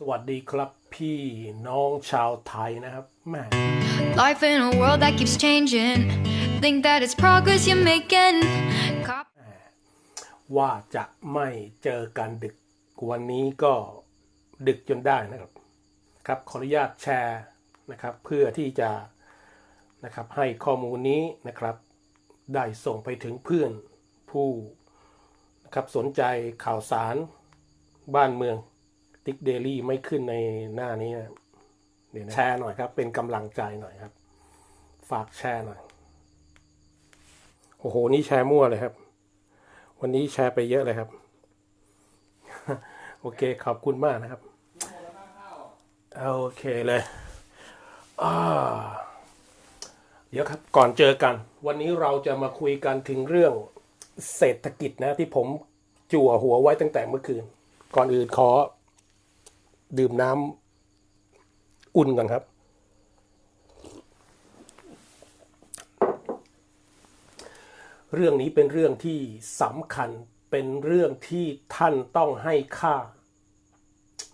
สวัสดีครับพี่น้องชาวไทยนะครับแม่ Life in a world that keeps changing. Think that it's progress you're making. Cop- ว่าจะไม่เจอกันดึกวันนี้ก็ดึกจนได้นะครับ ครับขออนุญาตแชร์นะครับ เพื่อที่จะนะครับให้ข้อมูลนี้นะครับ ได้ส่งไปถึงเพื่อนผู้นะครับสนใจข่าวสารบ้านเมือง ติ๊กเดลี่ไม่ขึ้นในหน้านี้นะเดี๋ยวนะแชร์หน่อยครับ เป็นกำลังใจหน่อยครับ ฝากแชร์หน่อย โอ้โห นี่แชร์มั่วเลยครับ วันนี้แชร์ไปเยอะเลยครับ โอเค ขอบคุณมากนะครับ โอเคเลยอ่าเดี๋ยวครับ ก่อนเจอกัน วันนี้เราจะมาคุยกันถึงเรื่องเศรษฐกิจนะที่ผมจั่วหัวไว้ตั้งแต่เมื่อคืน ก่อนอื่นขอ ดื่มน้ำอุ่นก่อนครับ เรื่องนี้เป็นเรื่องที่สำคัญเป็นเรื่องที่ท่านต้องให้ค่า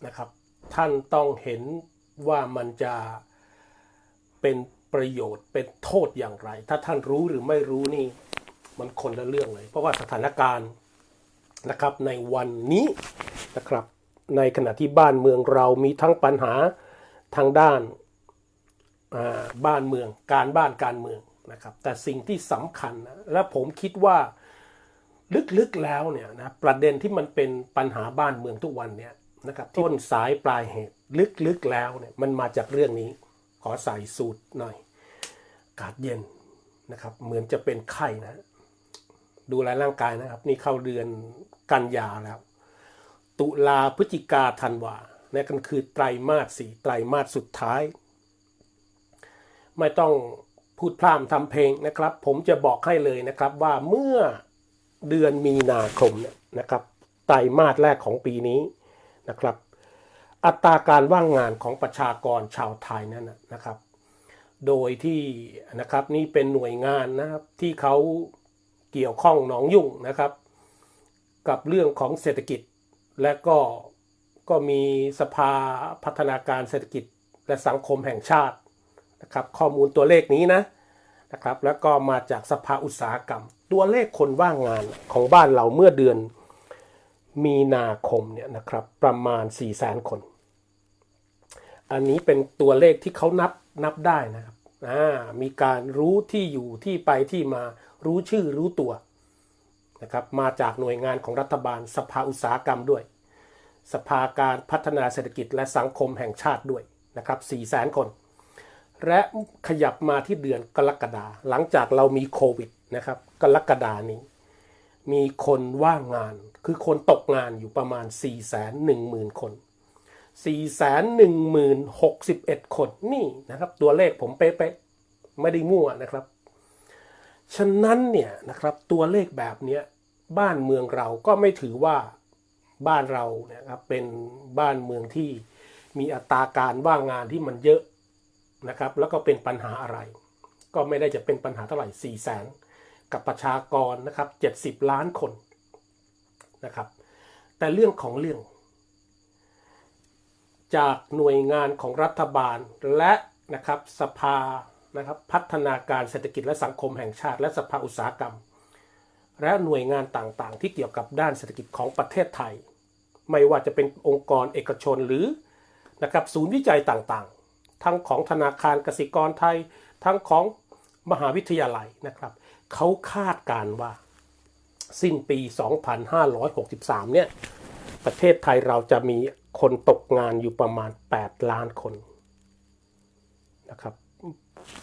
นะครับ ท่านต้องเห็นว่ามันจะเป็นประโยชน์เป็นโทษอย่างไร ถ้าท่านรู้หรือไม่รู้นี่ มันคนละเรื่องเลย เพราะว่าสถานการณ์นะครับในวันนี้นะครับ ในขณะที่บ้านเมืองเรามีทั้งปัญหาทางด้านาบ้านเมืองการบ้านการเมืองนะครับแต่สิ่งที่สำคัญนะและผมคิดว่าลึกๆแล้วเนี่ยนะประเด็นที่มันเป็นปัญหาบ้านเมืองทุกวันเนี่ยนะครับต้นสายปลายเหตุลึกๆแล้วเนี่ยมันมาจากเรื่องนี้ขอใส่สูตรหน่อยกาศเย็นนะครับเหมือนจะเป็นไข้นะ ดูแลร่างกายนะครับ นี่เข้าเดือนกันยาแล้ว ตุลาพฤศจิกาธันวาเนี่ยกันคือไตรมาสสี่ไตรมาสสุดท้าย ไม่ต้องพูดพร่ำทำเพลงนะครับ ผมจะบอกให้เลยนะครับว่าเมื่อเดือนมีนาคมเนี่ยนะครับไตรมาสแรกของปีนี้นะครับ อัตราการว่างงานของประชากรชาวไทยนั่นนะนะครับ โดยที่นะครับนี่เป็นหน่วยงานนะครับที่เขาเกี่ยวข้องหนองยุ่งนะครับ กับเรื่องของเศรษฐกิจ และก็ก็มีสภาพัฒนาการเศรษฐกิจและสังคมแห่งชาตินะครับข้อมูลตัวเลขนี้นะนะครับแล้วก็มาจากสภาอุตสาหกรรม ตัวเลขคนว่างงานของบ้านเราเมื่อเดือนมีนาคมเนี่ยนะครับประมาณ 4 0 0แสนคน อันนี้เป็นตัวเลขที่เขานับนับได้นะครับมีการรู้ที่อยู่ที่ไปที่มารู้ชื่อรู้ตัว นะครับมาจากหน่วยงานของรัฐบาล สภาอุตสาหกรรมด้วย สภาการพัฒนาเศรษฐกิจและสังคมแห่งชาติด้วยนะครับ4 0 0แสนคน และขยับมาที่เดือนกรกฎาหลังจากเรามีโควิดนะครับกรกฎานี้ มีคนว่างงานคือคนตกงานอยู่ประมาณ 4 1 0 0 0 0 คน 4 1 1 6 1 คนนี่นะครับตัวเลขผมเป๊ะๆไม่ได้มั่วนะครับ ฉะนั้นเนี่ยนะครับตัวเลขแบบเนี้ย บ้านเมืองเราก็ไม่ถือว่าบ้านเราเนี่ยครับเป็นบ้านเมืองที่มีอัตราการว่างงานที่มันเยอะนะครับ แล้วก็เป็นปัญหาอะไร ก็ไม่ได้จะเป็นปัญหาเท่าไหร่4แสนกับประชากรนะครับ 70 ล้านคนนะครับ แต่เรื่องของเรื่อง จากหน่วยงานของรัฐบาลและนะครับสภานะครับพัฒนาการเศรษฐกิจและสังคมแห่งชาติ และสภาอุตสาหกรรม และหน่วยงานต่างๆ ที่เกี่ยวกับด้านเศรษฐกิจของประเทศไทย ไม่ว่าจะเป็นองค์กรเอกชนหรือนะครับศูนย์วิจัยต่างๆ ทั้งของธนาคารกสิกรไทย ทั้งของมหาวิทยาลัยนะครับเขาคาดการว่า สิ้นปี 2563 เนี่ยประเทศไทยเราจะมีคนตกงานอยู่ประมาณ 8 ล้านคนนะครับ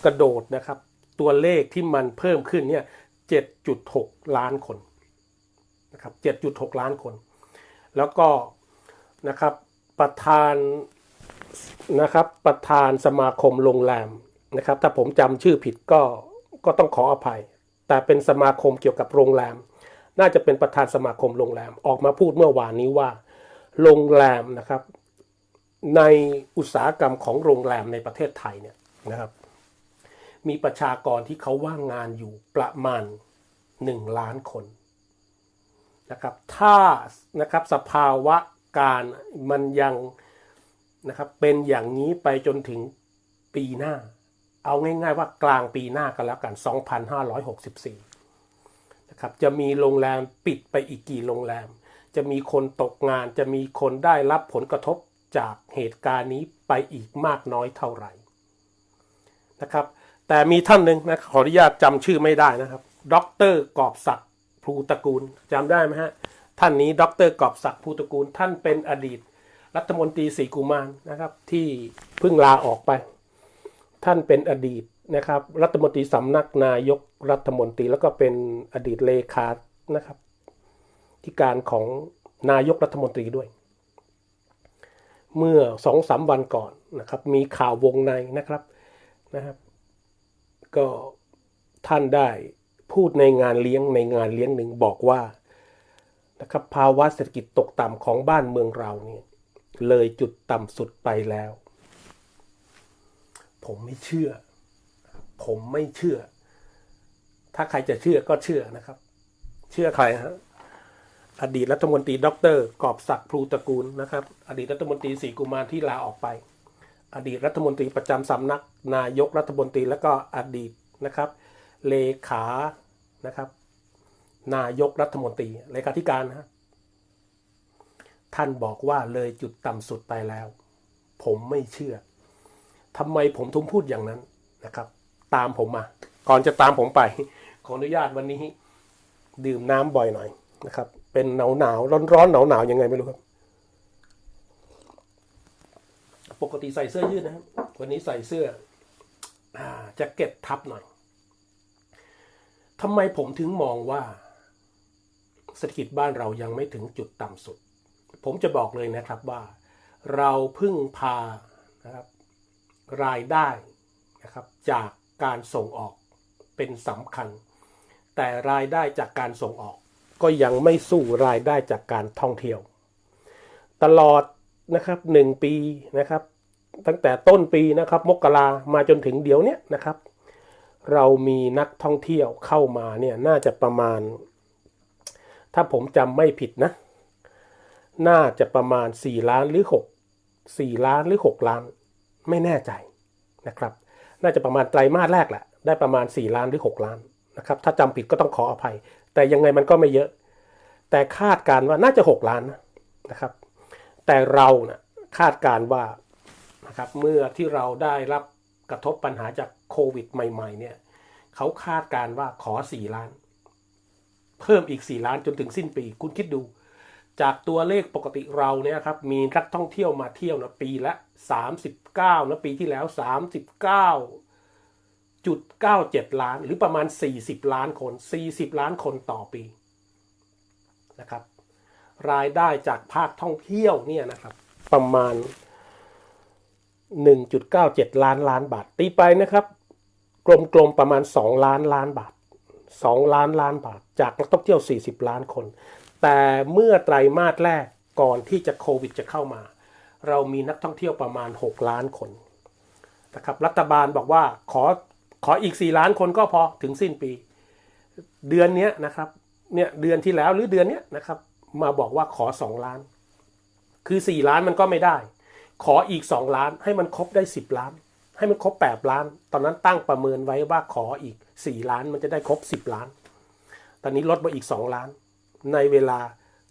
กระโดดนะครับตัวเลขที่มันเพิ่มขึ้นเนี่ย 7.6 ล้านคนนะครับ7.6 ล้านคน แล้วก็นะครับประธานนะครับประธานสมาคมโรงแรมนะครับ ถ้าผมจำชื่อผิดก็ก็ต้องขออภัย แต่เป็นสมาคมเกี่ยวกับโรงแรม น่าจะเป็นประธานสมาคมโรงแรม ออกมาพูดเมื่อวานนี้ว่า โรงแรมนะครับ ในอุตสาหกรรมของโรงแรมในประเทศไทยเนี่ยนะครับ มีประชากรที่เขาว่างงานอยู่ประมาณ 1 ล้านคนนะครับถ้านะครับสภาวะการมันยังนะครับเป็นอย่างนี้ไปจนถึงปีหน้า เอาง่าย ๆ ว่ากลางปีหน้ากันแล้วกัน 2564นะครับจะมีโรงแรมปิดไปอีกกี่โรงแรม จะมีคนตกงานจะมีคนได้รับผลกระทบจากเหตุการณ์นี้ไปอีกมากน้อยเท่าไหร่นะครับ แต่มีท่านหนึ่งนะขออนุญาตจำชื่อไม่ได้นะครับดรกอบศักดิ์ภูตระกูลจำได้ไหมฮะท่านนี้ดรกอบศักดิ์ภูตระกูล ท่านเป็นอดีต รัฐมนตรีศรีกุมารนะครับ ที่เพิ่งลาออกไป ท่านเป็นอดีตนะครับ รัฐมนตรีสำนักนายกรัฐมนตรีแล้วก็เป็นอดีตเลขานะครับ ที่การของนายกรัฐมนตรีด้วย เมื่อสองสามวันก่อนนะครับ มีข่าววงในนะครับนะครับ ก็ท่านได้พูดในงานเลี้ยงในงานเลี้ยงหนึ่งบอกว่านะครับภาวะเศรษฐกิจตกต่ำของบ้านเมืองเราเนี่ยเลยจุดต่ำสุดไปแล้ว ผมไม่เชื่อ ผมไม่เชื่อ ถ้าใครจะเชื่อก็เชื่อนะครับ เชื่อใครฮะอดีตรัฐมนตรี ดร กอบศักดิ์พลูตระกูลนะครับ อดีตรัฐมนตรีศรีกุมารที่ลาออกไป อดีตรัฐมนตรีประจำสำนักนายกรัฐมนตรีแล้วก็อดีตนะครับเลขานะครับนายกรัฐมนตรีเลขาธิการนะฮะท่านบอกว่าเลยจุดต่ำสุดไปแล้ว ผมไม่เชื่อทำไมผมถึงพูดอย่างนั้นนะครับ ตามผมมา ก่อนจะตามผมไป ขออนุญาตวันนี้ ดื่มน้ำบ่อยหน่อยนะครับ เป็นหนาวหนาวร้อนร้อนหนาวหนาวยังไงไม่รู้ครับ ปกติใส่เสื้อยืดนะครับ วันนี้ใส่เสื้อแจ็คเก็ตทับหน่อยทำไมผมถึงมองว่าเศรษฐกิจบ้านเรายังไม่ถึงจุดต่ำสุด ผมจะบอกเลยนะครับว่า เราพึ่งพานะครับรายได้นะครับจากการส่งออกเป็นสำคัญ แต่รายได้จากการส่งออก ก็ยังไม่สู้รายได้จากการท่องเที่ยว ตลอด นะครับหนึ่งปีนะครับ ตั้งแต่ต้นปีนะครับมกรามาจนถึงเดี๋ยวเนี้ยนะครับ เรามีนักท่องเที่ยวเข้ามาเนี่ยน่าจะประมาณ ถ้าผมจำไม่ผิดนะ น่าจะประมาณ 4 ล้านหรือ 6 4 ล้านหรือ 6 ล้าน ไม่แน่ใจนะครับ น่าจะประมาณไตรมาสแรกแหละได้ประมาณ 4 ล้านหรือ 6 ล้านนะครับ ถ้าจำผิดก็ต้องขออภัย แต่ยังไงมันก็ไม่เยอะ แต่คาดการว่าน่าจะ 6 ล้านนะครับ แต่เราเนะ่ะคาดการณ์ว่านะครับเมื่อที่เราได้รับกระทบปัญหาจากโควิดใหม่ ๆ เนี่ยเขาคาดการณ์ว่าขอ 4 ล้าน เพิ่มอีก 4 ล้านจนถึงสิ้นปี คุณคิดดู จากตัวเลขปกติเราเนี่ยครับมีนักท่องเที่ยวมาเที่ยวนะปีละ 39นะปีที่แล้ว 39.97 ล้าน หรือประมาณ 40 ล้านคน 40 ล้านคนต่อปีนะครับ รายได้จากภาคท่องเที่ยวเนี่ยนะครับ ประมาณ 1.97 ล้านล้านบาท ตีไปนะครับ กลมๆประมาณ 2 ล้านล้านบาท 2 ล้านล้านบาท จากนักท่องเที่ยว 40 ล้านคน แต่เมื่อไตรมาสแรกก่อนที่จะโควิดจะเข้ามา เรามีนักท่องเที่ยวประมาณ 6 ล้านคนนะครับรัฐบาลบอกว่าขอขออีก 4 ล้านคนก็พอถึงสิ้นปี เดือนนี้นะครับเนี่ยเดือนที่แล้วหรือเดือนนี้นะครับ มาบอกว่าขอ2ล้าน คือ4ล้านมันก็ไม่ได้ ขออีก2ล้าน ให้มันครบได้10ล้าน ให้มันครบ8ล้าน ตอนนั้นตั้งประเมินไว้ว่าขออีก4ล้านมันจะได้ครบ10ล้าน ตอนนี้ลดมาอีก2ล้าน ในเวลา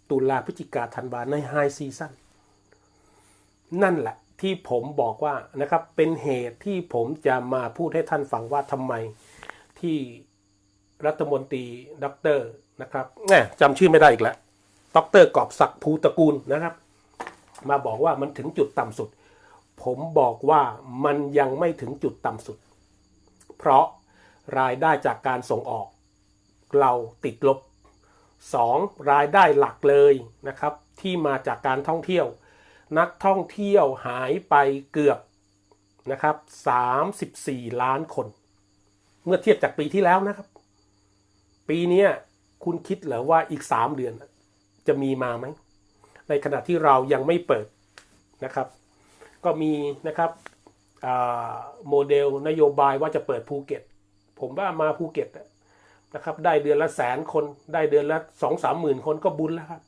ตุลาพฤศจิกาธันวาในไฮซีซั่นนั่นแหละที่ผมบอกว่านะครับเป็นเหตุที่ผมจะมาพูดให้ท่านฟังว่าทำไมที่รัฐมนตรีด็อกเตอร์นะครับแหมจำชื่อไม่ได้อีกแล้ว ด็อกเตอร์กอบศักดิ์ภูตระกูลนะครับ มาบอกว่ามันถึงจุดต่ำสุด ผมบอกว่ามันยังไม่ถึงจุดต่ำสุด เพราะรายได้จากการส่งออก เราติดลบ 2. รายได้หลักเลยนะครับ ที่มาจากการท่องเที่ยว นักท่องเที่ยวหายไปเกือบนะครับ34 ล้านคน เมื่อเทียบจากปีที่แล้วนะครับ ปีนี้คุณคิดเหรอว่าอีก 3 เดือน จะมีมาไหม ในขณะที่เรายังไม่เปิดนะครับ ก็มีนะครับโมเดลนโยบายว่าจะเปิดภูเก็ต ผมว่ามาภูเก็ตนะครับ ได้เดือนละแสนคน ได้เดือนละสองสามหมื่นคนก็บุญแล้วครับ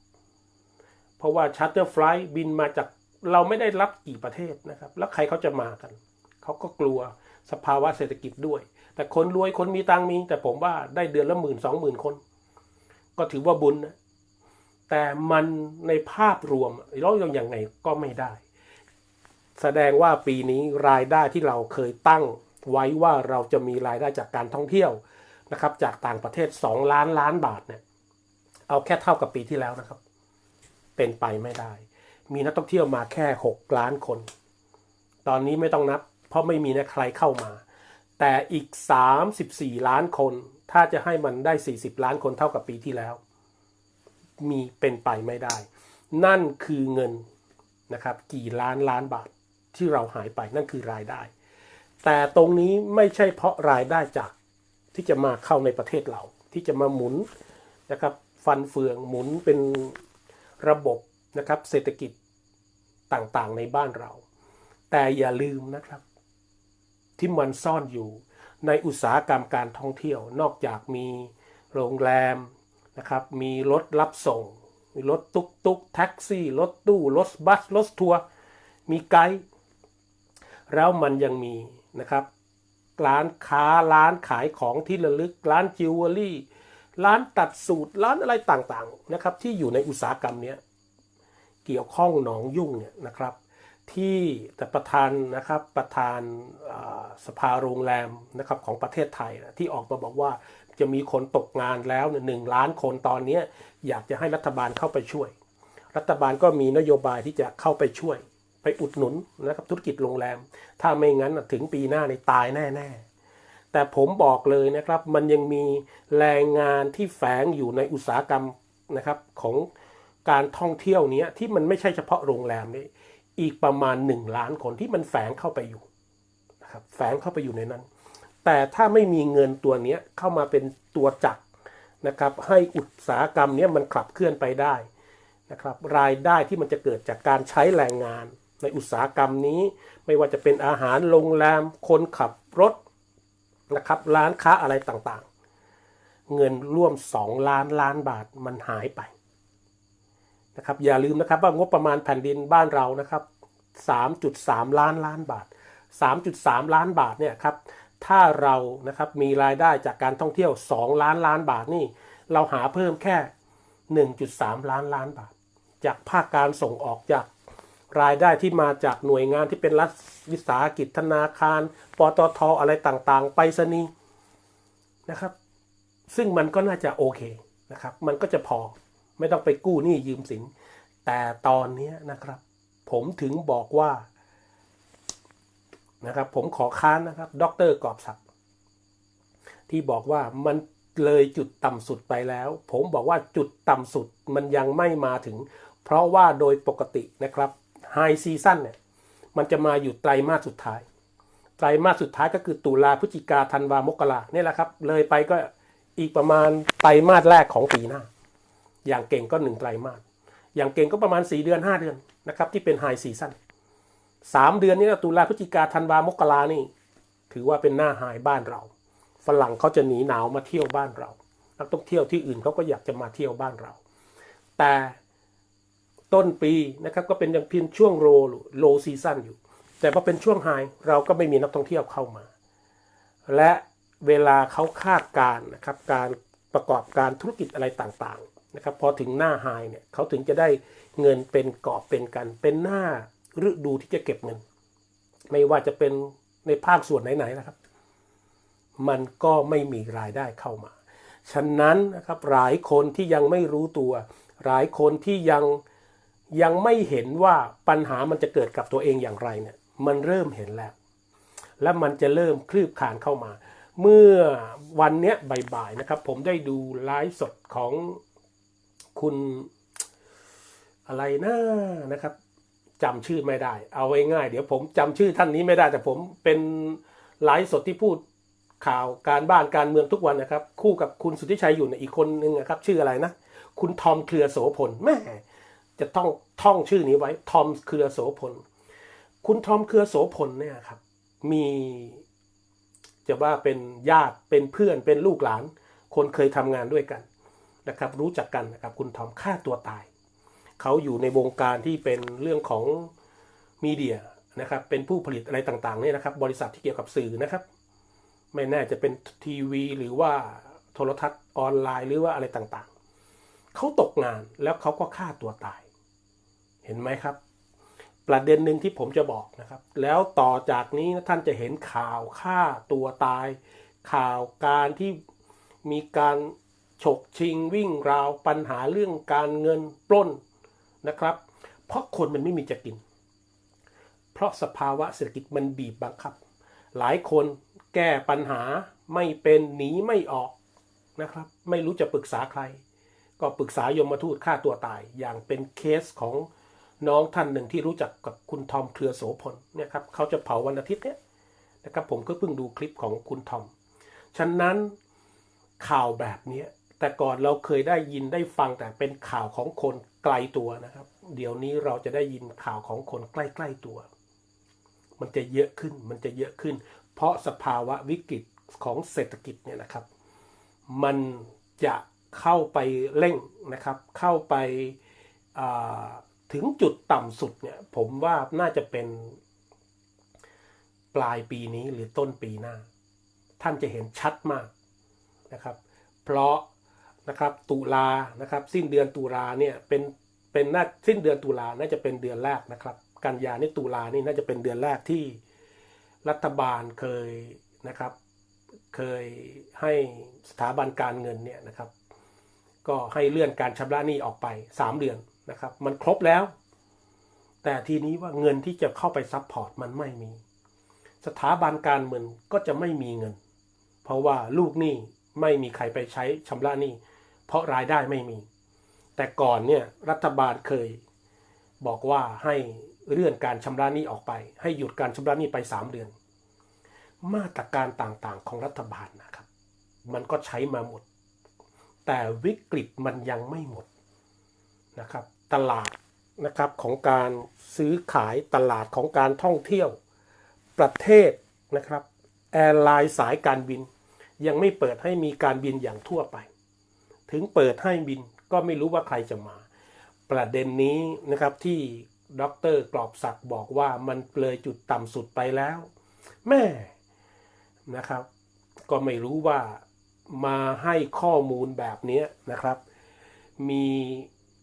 เพราะว่าชัตเตอร์ไฟล์บินมาจากเราไม่ได้รับกี่ประเทศนะครับ แล้วใครเขาจะมากัน เขาก็กลัวสภาวะเศรษฐกิจด้วย แต่คนรวยคนมีตังมี แต่ผมว่าได้เดือนละหมื่นสองหมื่นคน ก็ถือว่าบุญนะ แต่มันในภาพรวมเรายังยังไงก็ไม่ได้ แสดงว่าปีนี้รายได้ที่เราเคยตั้งไว้ว่าเราจะมีรายได้จากการท่องเที่ยวนะครับ จากต่างประเทศ 2 ล้านล้านบาทเนี่ยเอาแค่เท่ากับปีที่แล้วนะครับ เป็นไปไม่ได้ มีนักท่องเที่ยวมาแค่ 6 ล้านคน ตอนนี้ไม่ต้องนับ เพราะไม่มีนะใครเข้ามา แต่อีก 34 ล้านคน ถ้าจะให้มันได้ 40 ล้านคนเท่ากับปีที่แล้ว มีเป็นไปไม่ได้ นั่นคือเงินนะครับกี่ล้านล้านบาทที่เราหายไปนั่นคือรายได้ แต่ตรงนี้ไม่ใช่เพราะรายได้จากที่จะมาเข้าในประเทศเรา ที่จะมาหมุนนะครับฟันเฟืองหมุนเป็นระบบนะครับเศรษฐกิจต่างๆในบ้านเรา แต่อย่าลืมนะครับ ที่มันซ่อนอยู่ในอุตสาหกรรมการท่องเที่ยว นอกจากมีโรงแรม นะครับมีรถรับส่ง มีรถตุกตุกแท็กซี่ รถตู้ รถบัส รถทัวร์มีไกด์แล้วมันยังมีนะครับร้านค้าร้านขายของที่ระลึก ร้านจิวเวลรี่ ร้านตัดสูตรร้านอะไรต่างๆนะครับที่อยู่ในอุตสาหกรรมเนี้ยเกี่ยวข้องหนองยุ่งเนี่ยนะครับ ที่แต่ประธานนะครับประธานา สภาโรงแรมนะครับของประเทศไทยนะที่ออกมาบอกว่าจะมีคนตกงานแล้วหนึ่งล้านคนตอนนี้อยากจะให้รัฐบาลเข้าไปช่วย รัฐบาลก็มีนโยบายที่จะเข้าไปช่วย ไปอุดหนุนนะครับธุรกิจโรงแรม ถ้าไม่งั้นถึงปีหน้าในตายแน่ ๆ แต่ผมบอกเลยนะครับมันยังมีแรงงานที่แฝงอยู่ในอุตสาหกรรมนะครับของการท่องเที่ยวนี้ที่มันไม่ใช่เฉพาะโรงแรมนี่อีกประมาณ 1 ล้านคนที่มันแฝงเข้าไปอยู่ นะครับแฝงเข้าไปอยู่ในนั้น แต่ถ้าไม่มีเงินตัวนี้เข้ามาเป็นตัวจักรนะครับให้อุตสาหกรรมนี้มันขับเคลื่อนไปได้นะครับรายได้ที่มันจะเกิดจากการใช้แรงงาน ในอุตสาหกรรมนี้ ไม่ว่าจะเป็นอาหารโรงแรม คนขับรถนะครับร้านค้าอะไรต่างๆ เงินร่วม 2 ล้านล้านบาทมันหายไปนะครับอย่าลืมนะครับว่างบประมาณแผ่นดินบ้านเรานะครับ 3.3 ล้านล้านบาท 3.3 ล้านบาทเนี่ยครับถ้าเรานะครับมีรายได้จากการท่องเที่ยว 2 ล้านล้านบาทนี่ เราหาเพิ่มแค่ 1.3 ล้านล้านบาท จากภาคการส่งออกจากรายได้ที่มาจากหน่วยงานที่เป็นรัฐวิสาหกิจธนาคารปตทอะไรต่างๆ ไปรษณีย์นะครับ ซึ่งมันก็น่าจะโอเคนะครับ มันก็จะพอไม่ต้องไปกู้หนี้ยืมสิน แต่ตอนนี้นะครับ ผมถึงบอกว่า นะครับ ผมขอค้านนะครับ ดรกอบศักดิ์ที่บอกว่ามันเลยจุดต่ำสุดไปแล้ว ผมบอกว่าจุดต่ำสุดมันยังไม่มาถึง เพราะว่าโดยปกตินะครับไฮซีซั่นเนี่ยมันจะมาอยู่ไตรมาสสุดท้าย ไตรมาสสุดท้ายก็คือตุลาพฤศจิกาธันวามกราเนี่ยแหละครับ เลยไปก็อีกประมาณไตรมาสแรกของปีหน้า อย่างเก่งก็หนึ่งไตรมาสอย่างเก่งก็ประมาณ 4 เดือน 5 เดือนนะครับที่เป็นไฮซีซั่น สามเดือนนี้นะตุลาพฤศจิกาธันวามกรานี่ ถือว่าเป็นหน้าไฮบ้านเรา ฝรั่งเขาจะหนีหนาวมาเที่ยวบ้านเรา นักท่องเที่ยวที่อื่นเขาก็อยากจะมาเที่ยวบ้านเรา แต่ต้นปีนะครับก็เป็นยังเพียงช่วงโรโลซีซั่นอยู่ แต่พอเป็นช่วงไฮเราก็ไม่มีนักท่องเที่ยวเข้ามา และเวลาเขาคาดการนะครับการประกอบการธุรกิจอะไรต่างๆนะครับพอถึงหน้าไฮเนี่ยเขาถึงจะได้เงินเป็นกอบเป็นกันเป็นหน้า ฤดูที่จะเก็บเงิน ไม่ว่าจะเป็นในภาคส่วนไหนๆนะครับ มันก็ไม่มีรายได้เข้ามา ฉะนั้นนะครับหลายคนที่ยังไม่รู้ตัว หลายคนที่ยังยังไม่เห็นว่าปัญหามันจะเกิดกับตัวเองอย่างไรเนี่ยมันเริ่มเห็นแล้ว และมันจะเริ่มคลืบคลานเข้ามา เมื่อวันเนี้ยบ่ายๆนะครับ ผมได้ดูไลฟ์สดของคุณอะไรนะนะครับ จำชื่อไม่ได้ เอาไว้ง่าย เดี๋ยวผมจำชื่อท่านนี้ไม่ได้ แต่ผมเป็นไลฟ์สดที่พูดข่าวการบ้านการเมืองทุกวันนะครับ คู่กับคุณสุทธิชัยอยู่ในอีกคนนึงนะครับ ชื่ออะไรนะ คุณทอมเครือโสพลแม่จะต้องท่องชื่อนี้ไว้ทอมเครือโสพลคุณทอมเครือโสพลเนี่ยครับ มีจะว่าเป็นญาติเป็นเพื่อนเป็นลูกหลาน คนเคยทำงานด้วยกันนะครับ รู้จักกันนะครับ คุณทอมฆ่าตัวตาย เขาอยู่ในวงการที่เป็นเรื่องของมีเดียนะครับเป็นผู้ผลิตอะไรต่างๆเนี่ยนะครับ บริษัทที่เกี่ยวกับสื่อนะครับ ไม่แน่จะเป็นทีวีหรือว่าโทรทัศน์ออนไลน์หรือว่าอะไรต่างๆ เขาตกงานแล้วเขาก็ฆ่าตัวตาย เห็นไหมครับ ประเด็นหนึ่งที่ผมจะบอกนะครับ แล้วต่อจากนี้นะท่านจะเห็นข่าวฆ่าตัวตาย ข่าวการที่มีการฉกชิงวิ่งราวปัญหาเรื่องการเงินปล้น นะครับ เพราะคนมันไม่มีจะกิน เพราะสภาวะเศรษฐกิจมันบีบบังคับ หลายคนแก้ปัญหาไม่เป็นหนีไม่ออกนะครับ ไม่รู้จะปรึกษาใคร ก็ปรึกษายมทูตฆ่าตัวตาย อย่างเป็นเคสของน้องท่านหนึ่งที่รู้จักกับคุณทอมเครือโสพลเนี่ยครับเขาจะเผาวันอาทิตย์เนี่ยนะครับผมก็เพิ่งดูคลิปของคุณทอม ฉะนั้นข่าวแบบนี้ แต่ก่อนเราเคยได้ยินได้ฟังแต่เป็นข่าวของคนไกลตัวนะครับ เดี๋ยวนี้เราจะได้ยินข่าวของคนใกล้ ๆตัว มันจะเยอะขึ้นมันจะเยอะขึ้น เพราะสภาวะวิกฤตของเศรษฐกิจเนี่ยนะครับ มันจะเข้าไปเร่งนะครับ เข้าไปาถึงจุดต่ำสุดเนี่ย ผมว่าน่าจะเป็นปลายปีนี้หรือต้นปีหน้า ท่านจะเห็นชัดมากนะครับ เพราะ นะครับตุลานะครับสิ้นเดือนตุลาเนี่ยเป็นเป็นน่าสิ้นเดือนตุลาน่าจะเป็นเดือนแรกนะครับ กันยานี่ตุลานี่น่าจะเป็นเดือนแรกที่รัฐบาลเคยนะครับเคยให้สถาบันการเงินเนี่ยนะครับ ก็ให้เลื่อนการชำระหนี้ออกไป 3 เดือนนะครับ มันครบแล้ว แต่ทีนี้ว่าเงินที่จะเข้าไปซัพพอร์ตมันไม่มี สถาบันการเงินก็จะไม่มีเงิน เพราะว่าลูกหนี้ไม่มีใครไปใช้ชำระหนี้ เพราะรายได้ไม่มี แต่ก่อนเนี่ยรัฐบาลเคยบอกว่าให้เลื่อนการชำระหนี้ออกไป ให้หยุดการชำระหนี้ไป 3 เดือน มาตรการต่างๆของรัฐบาลนะครับ มันก็ใช้มาหมด แต่วิกฤตมันยังไม่หมดนะครับ ตลาดนะครับของการซื้อขายตลาดของการท่องเที่ยว ประเทศนะครับแอร์ไลน์สายการบิน ยังไม่เปิดให้มีการบินอย่างทั่วไป ถึงเปิดให้บินก็ไม่รู้ว่าใครจะมา ประเด็นนี้นะครับที่ดรกรอบศักดิ์บอกว่ามันเลยจุดต่ำสุดไปแล้ว แม่นะครับ ก็ไม่รู้ว่ามาให้ข้อมูลแบบนี้นะครับ มี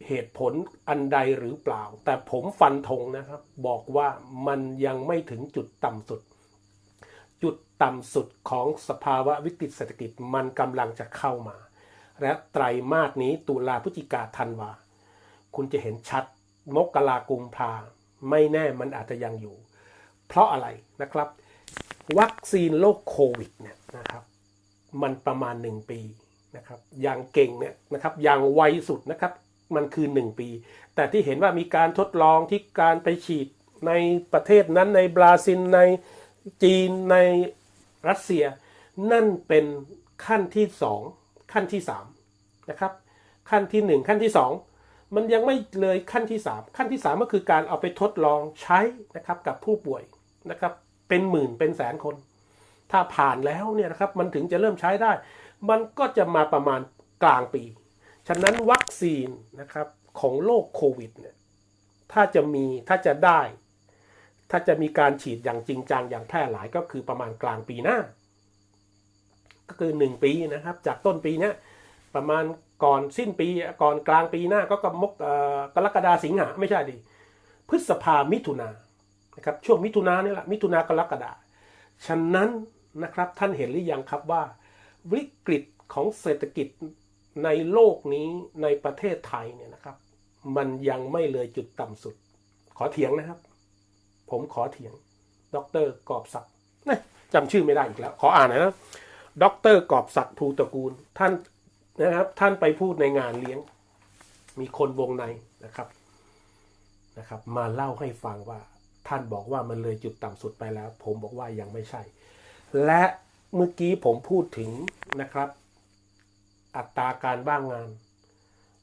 เหตุผลอันใดหรือเปล่า แต่ผมฟันธงนะครับ บอกว่ามันยังไม่ถึงจุดต่ำสุด จุดต่ำสุดของสภาวะวิกฤตเศรษฐกิจมันกำลังจะเข้ามา และไตรมาสนี้ตุลาพฤศจิกาธันวา คุณจะเห็นชัดมกรากุมภาไม่แน่มันอาจจะยังอยู่ เพราะอะไรนะครับ วัคซีนโรคโควิดเนี่ยนะครับ มันประมาณ 1 ปีนะครับอย่างเก่งเนี่ยนะครับอย่างไวสุดนะครับมันคือ 1 ปี แต่ที่เห็นว่ามีการทดลองที่การไปฉีดในประเทศนั้นในบราซิลในจีนในรัสเซีย นั่นเป็นขั้นที่ 2 ขั้นที่3นะครับขั้นที่ 1 ขั้นที่ 2 มันยังไม่เลยขั้นที่ 3 ขั้นที่ 3 ก็คือการเอาไปทดลองใช้นะครับกับผู้ป่วยนะครับเป็นหมื่นเป็นแสนคน ถ้าผ่านแล้วเนี่ยนะครับมันถึงจะเริ่มใช้ได้ มันก็จะมาประมาณกลางปี ฉะนั้นวัคซีนนะครับของโรคโควิดเนี่ยถ้าจะมีถ้าจะได้ ถ้าจะมีการฉีดอย่างจริงจังอย่างแพร่หลายก็คือประมาณกลางปีหน้า ก็คือ 1 ปีนะครับ จากต้นปีเนี้ยประมาณก่อนสิ้นปีก่อนกลางปีหน้าก็กมกกรกฎาสิงหาไม่ใช่ดิพฤษภามิถุนานะครับช่วงมิถุนานี่แหละมิถุนากรกฎาฉะนั้นนะครับท่านเห็นหรือยังครับว่า วิกฤตของเศรษฐกิจในโลกนี้ในประเทศไทยเนี่ยนะครับ มันยังไม่เลยจุดต่ำสุด ขอเถียงนะครับ ผมขอเถียง ดรกอบศักดิ์จำชื่อไม่ได้อีกแล้ว ขออ่านหน่อยนะ ดรกอบศักดิ์ภูตระกูลท่านนะครับ ท่านไปพูดในงานเลี้ยง มีคนวงในนะครับนะครับ มาเล่าให้ฟังว่าท่านบอกว่ามันเลยจุดต่ำสุดไปแล้ว ผมบอกว่ายังไม่ใช่ และเมื่อกี้ผมพูดถึงนะครับ อัตราการบ้างงาน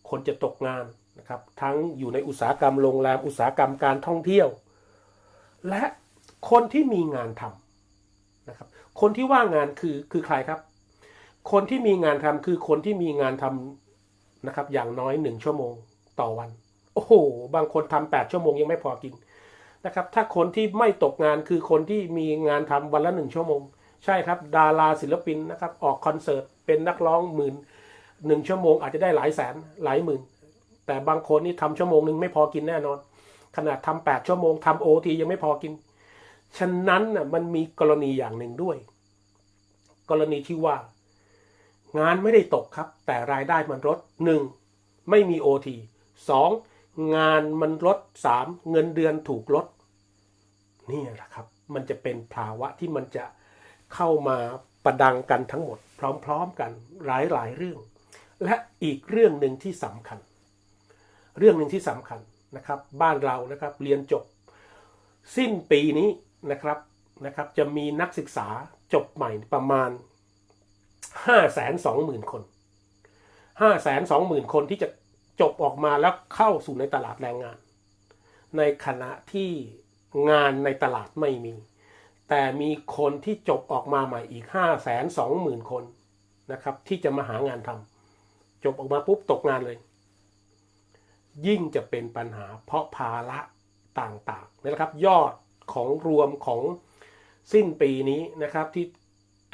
คนจะตกงานนะครับ ทั้งอยู่ในอุตสาหกรรมโรงแรมอุตสาหกรรมการท่องเที่ยว และคนที่มีงานทำ คนที่ว่างงานคือคือใครครับ คนที่มีงานทำคือคนที่มีงานทำนะครับ อย่างน้อยหนึ่งชั่วโมงต่อวัน โอ้โห บางคนทำแปดชั่วโมงยังไม่พอกินนะครับ ถ้าคนที่ไม่ตกงานคือคนที่มีงานทำวันละหนึ่งชั่วโมง ใช่ครับ ดาราศิลปินนะครับ ออกคอนเสิร์ตเป็นนักร้องหมื่นหนึ่งชั่วโมงอาจจะได้หลายแสนหลายหมื่น แต่บางคนนี่ทำชั่วโมงหนึ่งไม่พอกินแน่นอน ขนาดทำแปดชั่วโมงทำโอทียังไม่พอกิน ฉะนั้นน่ะมันมีกรณีอย่างหนึ่งด้วย กรณีที่ว่า งานไม่ได้ตกครับ แต่รายได้มันลดหนึ่งไม่มีโอทีสองงานมันลดสามเงินเดือนถูกลดนี่แหละครับ มันจะเป็นภาวะที่มันจะเข้ามาประดังกันทั้งหมด พร้อมๆกันหลายๆเรื่อง และอีกเรื่องหนึ่งที่สำคัญ เรื่องหนึ่งที่สำคัญนะครับ บ้านเรานะครับ เรียนจบ สิ้นปีนี้ นะครับนะครับจะมีนักศึกษาจบใหม่ประมาณ 5 2 0 0 0 0 คน 5 2 0 0 0 0 คนที่จะจบออกมาแล้วเข้าสู่ในตลาดแรงงาน ในขณะที่งานในตลาดไม่มี แต่มีคนที่จบออกมาใหม่อีก 5 2 0 0 0 0 คนนะครับที่จะมาหางานทำจบออกมาปุ๊บตกงานเลย ยิ่งจะเป็นปัญหาเพราะภาระต่างๆนะครับยอด ของรวมของสิ้นปีนี้นะครับที่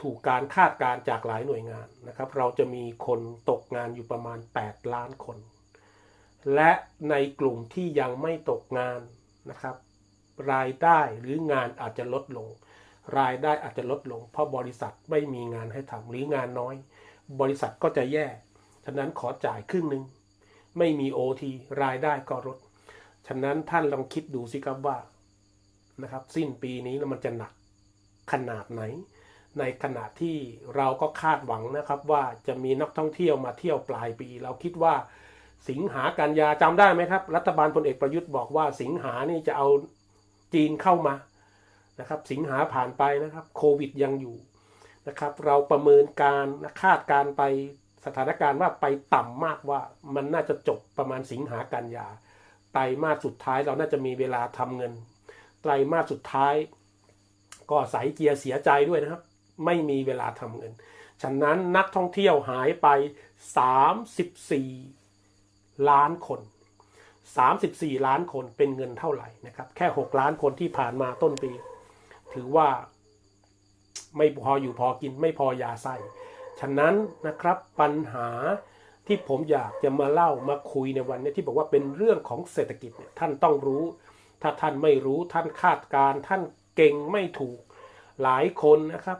ถูกการคาดการจากหลายหน่วยงานนะครับ เราจะมีคนตกงานอยู่ประมาณ 8 ล้านคน และในกลุ่มที่ยังไม่ตกงานนะครับ รายได้หรืองานอาจจะลดลง รายได้อาจจะลดลง เพราะบริษัทไม่มีงานให้ทำหรืองานน้อย บริษัทก็จะแย่ ฉะนั้นขอจ่ายครึ่งหนึ่งไม่มีโอทีรายได้ก็ลด ฉะนั้นท่านลองคิดดูสิครับว่า นะครับ สิ้นปีนี้แล้วมันจะหนักขนาดไหน ในขณะที่เราก็คาดหวังนะครับว่าจะมีนักท่องเที่ยวมาเที่ยวปลายปี เราคิดว่าสิงหากันยาจำได้ไหมครับ รัฐบาลพลเอกประยุทธ์บอกว่าสิงหานี่จะเอาจีนเข้ามานะครับ สิงหาผ่านไปนะครับโควิดยังอยู่นะครับ เราประเมินการคาดการไปสถานการณ์ว่าไปต่ำมากว่ามันน่าจะจบประมาณสิงหากันยาไตรมาสสุดท้ายเราน่าจะมีเวลาทำเงิน ไตรมาสสุดท้าย ก็สายเกียร์เสียใจด้วยนะครับ ไม่มีเวลาทำเงิน ฉะนั้นนักท่องเที่ยวหายไป 34 ล้านคน 34 ล้านคนเป็นเงินเท่าไหร่นะครับ แค่ 6 ล้านคนที่ผ่านมาต้นปี ถือว่าไม่พออยู่พอกินไม่พอยาไส้ฉะนั้นนะครับปัญหาที่ผมอยากจะมาเล่ามาคุยในวันนี้ที่บอกว่าเป็นเรื่องของเศรษฐกิจเนี่ยท่านต้องรู้ ถ้าท่านไม่รู้ท่านคาดการ์ท่านเก่งไม่ถูกหลายคนนะครับ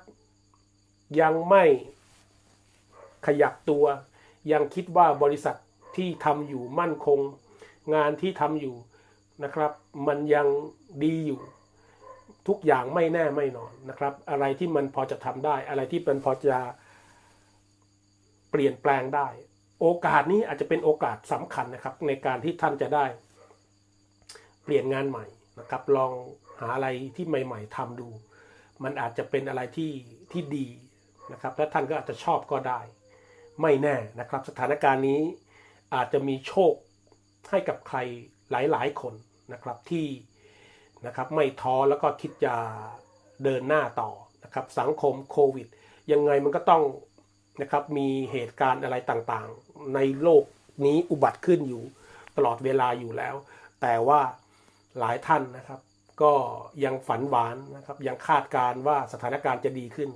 ยังไม่ขยับตัว ยังคิดว่าบริษัทที่ทำอยู่มั่นคง งานที่ทำอยู่นะครับ มันยังดีอยู่ ทุกอย่างไม่แน่ไม่นอนนะครับ อะไรที่มันพอจะทำได้ อะไรที่มันพอจะเปลี่ยนแปลงได้ โอกาสนี้อาจจะเป็นโอกาสสำคัญนะครับ ในการที่ท่านจะได้ เปลี่ยนงานใหม่นะครับ ลองหาอะไรที่ใหม่ ๆทำดู มันอาจจะเป็นอะไรที่ที่ดีนะครับและท่านก็อาจจะชอบก็ได้ ไม่แน่นะครับ สถานการณ์นี้อาจจะมีโชคให้กับใครหลายๆคนนะครับที่นะครับไม่ท้อแล้วก็คิดจะเดินหน้าต่อนะครับสังคมโควิด ยังไงมันก็ต้องนะครับมีเหตุการณ์อะไรต่างๆ ในโลกนี้อุบัติขึ้นอยู่ตลอดเวลาอยู่แล้ว แต่ว่า หลายท่านนะครับ ก็ยังฝันหวานนะครับ ยังคาดการณ์ว่าสถานการณ์จะดีขึ้น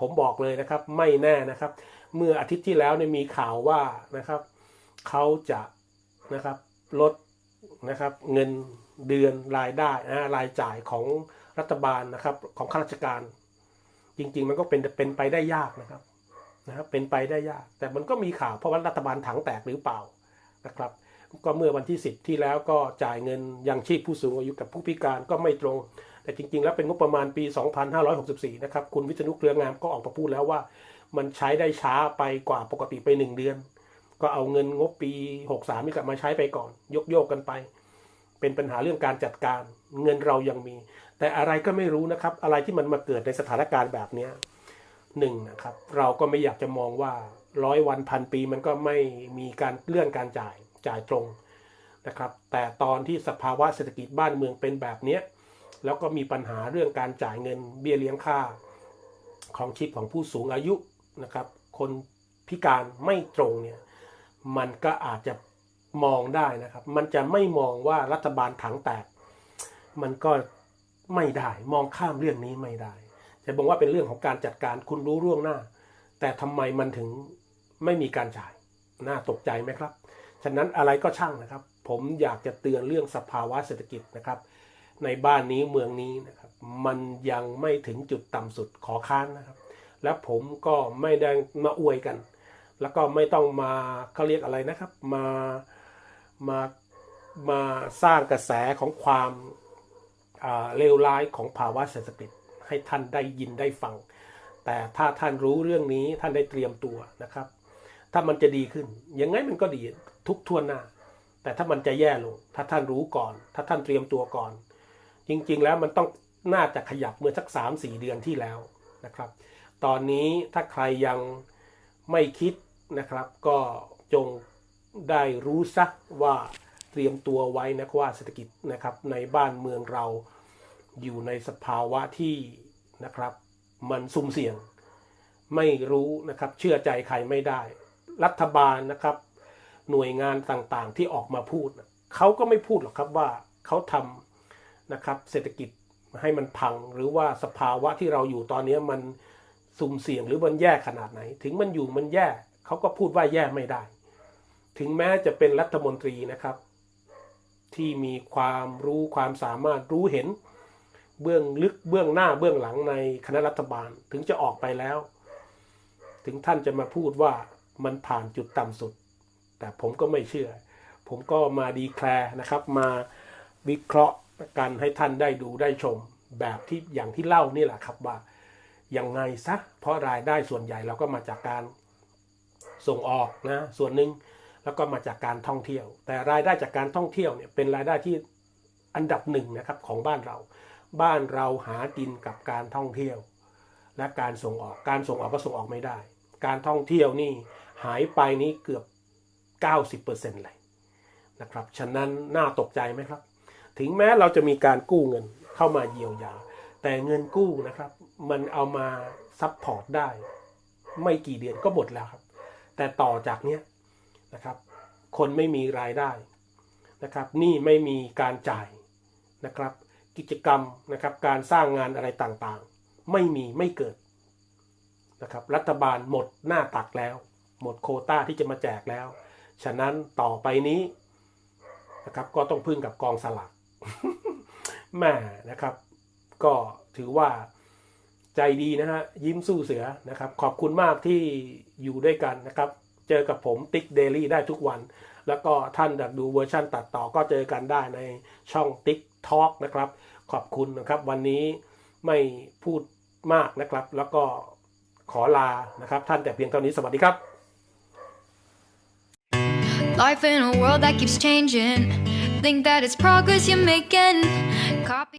ผมบอกเลยนะครับไม่แน่นะครับ เมื่ออาทิตย์ที่แล้วเนี่ยมีข่าวว่านะครับเขาจะนะครับลดนะครับเงินเดือนรายได้นะรายจ่ายของรัฐบาลนะครับของข้าราชการ จริง ๆ มันก็เป็นเป็นไปได้ยากนะครับนะครับเป็นไปได้ยาก แต่มันก็มีข่าวเพราะว่ารัฐบาลถังแตกหรือเปล่านะครับ ก็เมื่อวันที่ 10 ที่แล้วก็จ่ายเงินยังชีพผู้สูงอายุกับผู้พิการก็ไม่ตรง แต่จริง ๆ แล้วเป็นงบประมาณปี 2564 นะครับ คุณวิษณุเครืองามก็ออกมาพูดแล้วว่า มันใช้ได้ช้าไปกว่าปกติไป 1 เดือน ก็เอาเงินงบปี 63 นี่กลับมาใช้ไปก่อน ยกโยกกันไป เป็นปัญหาเรื่องการจัดการ เงินเรายังมี แต่อะไรก็ไม่รู้นะครับ อะไรที่มันมาเกิดในสถานการณ์แบบนี้หนึ่งนะครับ เราก็ไม่อยากจะมองว่าร้อยวันพันปีมันก็ไม่มีการเลื่อนการจ่าย จ่ายตรงนะครับ แต่ตอนที่สภาวะเศรษฐกิจบ้านเมืองเป็นแบบนี้แล้วก็มีปัญหาเรื่องการจ่ายเงินเบี้ยเลี้ยงค่าของชีพของผู้สูงอายุนะครับ คนพิการไม่ตรงเนี่ยมันก็อาจจะมองได้นะครับ มันจะไม่มองว่ารัฐบาลถังแตก มันก็ไม่ได้มองข้ามเรื่องนี้ไม่ได้ จะบอกว่าเป็นเรื่องของการจัดการคุณรู้ล่วงหน้า แต่ทำไมมันถึงไม่มีการจ่ายน่าตกใจไหมครับ ฉะนั้นอะไรก็ช่างนะครับ ผมอยากจะเตือนเรื่องสภาวะเศรษฐกิจนะครับ ในบ้านนี้เมืองนี้นะครับ มันยังไม่ถึงจุดต่ำสุดขอค้านนะครับ และผมก็ไม่ได้มาอวยกัน แล้วก็ไม่ต้องมาเขาเรียกอะไรนะครับ มามามาสร้างกระแสของความเลวร้ายของภาวะเศรษฐกิจให้ท่านได้ยินได้ฟัง แต่ถ้าท่านรู้เรื่องนี้ท่านได้เตรียมตัวนะครับ ถ้ามันจะดีขึ้น ยังไงมันก็ดีทุกทวนหน้า แต่ถ้ามันจะแย่ลง ถ้าท่านรู้ก่อน ถ้าท่านเตรียมตัวก่อน จริงๆแล้วมันต้องน่าจะขยับเมื่อสักสามสี่เดือนที่แล้วนะครับ ตอนนี้ถ้าใครยังไม่คิดนะครับ ก็จงได้รู้ซะว่าเตรียมตัวไว้นะว่าเศรษฐกิจนะครับในบ้านเมืองเราอยู่ในสภาวะที่นะครับ มันสุ่มเสี่ยง ไม่รู้นะครับเชื่อใจใครไม่ได้ รัฐบาลนะครับ หน่วยงานต่างๆที่ออกมาพูดเขาก็ไม่พูดหรอกครับว่าเขาทำนะครับเศรษฐกิจให้มันพังหรือว่าสภาวะที่เราอยู่ตอนนี้มันสุ่มเสี่ยงหรือมันแย่ขนาดไหน ถึงมันอยู่มันแย่เขาก็พูดว่าแย่ไม่ได้ ถึงแม้จะเป็นรัฐมนตรีนะครับ ที่มีความรู้ความสามารถรู้เห็น เบื้องลึกเบื้องหน้าเบื้องหลังในคณะรัฐบาล ถึงจะออกไปแล้ว ถึงท่านจะมาพูดว่า มันผ่านจุดต่ำสุด แต่ผมก็ไม่เชื่อ ผมก็มาดีแคลร์นะครับมาวิเคราะห์กันให้ท่านได้ดูได้ชมแบบที่อย่างที่เล่านี่แหละครับว่ายังไงซะเพราะรายได้ส่วนใหญ่เราก็มาจากการส่งออกนะส่วนหนึ่งแล้วก็มาจากการท่องเที่ยว แต่รายได้จากการท่องเที่ยวเนี่ยเป็นรายได้ที่อันดับหนึ่งนะครับของบ้านเรา บ้านเราหากินกับการท่องเที่ยว และการส่งออกการส่งออกก็ส่งออกไม่ได้ การท่องเที่ยวนี่หายไปนี่เกือบ 90%เลยนะครับ ฉะนั้นน่าตกใจไหมครับ ถึงแม้เราจะมีการกู้เงินเข้ามาเยียวยา แต่เงินกู้นะครับ มันเอามาซัพพอร์ตได้ ไม่กี่เดือนก็หมดแล้วครับ แต่ต่อจากเนี้ยนะครับ คนไม่มีรายได้นะครับ นี่ไม่มีการจ่ายนะครับ กิจกรรมนะครับ การสร้างงานอะไรต่างๆ ไม่มีไม่เกิด นะครับรัฐบาลหมดหน้าตักแล้ว หมดโคต้าที่จะมาแจกแล้ว ฉะนั้นต่อไปนี้นะครับก็ต้องพึ่งกับกองสลากแม่นะครับ ก็ถือว่าใจดีนะฮะยิ้มสู้เสือนะครับ ขอบคุณมากที่อยู่ด้วยกันนะครับ เจอกับผมติ๊กเดลี่ได้ทุกวัน แล้วก็ท่านอยากดูเวอร์ชั่นตัดต่อก็เจอกันได้ในช่อง Tik Talk นะครับ ขอบคุณนะครับ วันนี้ไม่พูดมากนะครับ แล้วก็ ขอลานะครับ ท่านแต่เพียงเท่านี้สวัสดีครับ Life in a world that keeps changing. Think that it's progress you're making. Copy.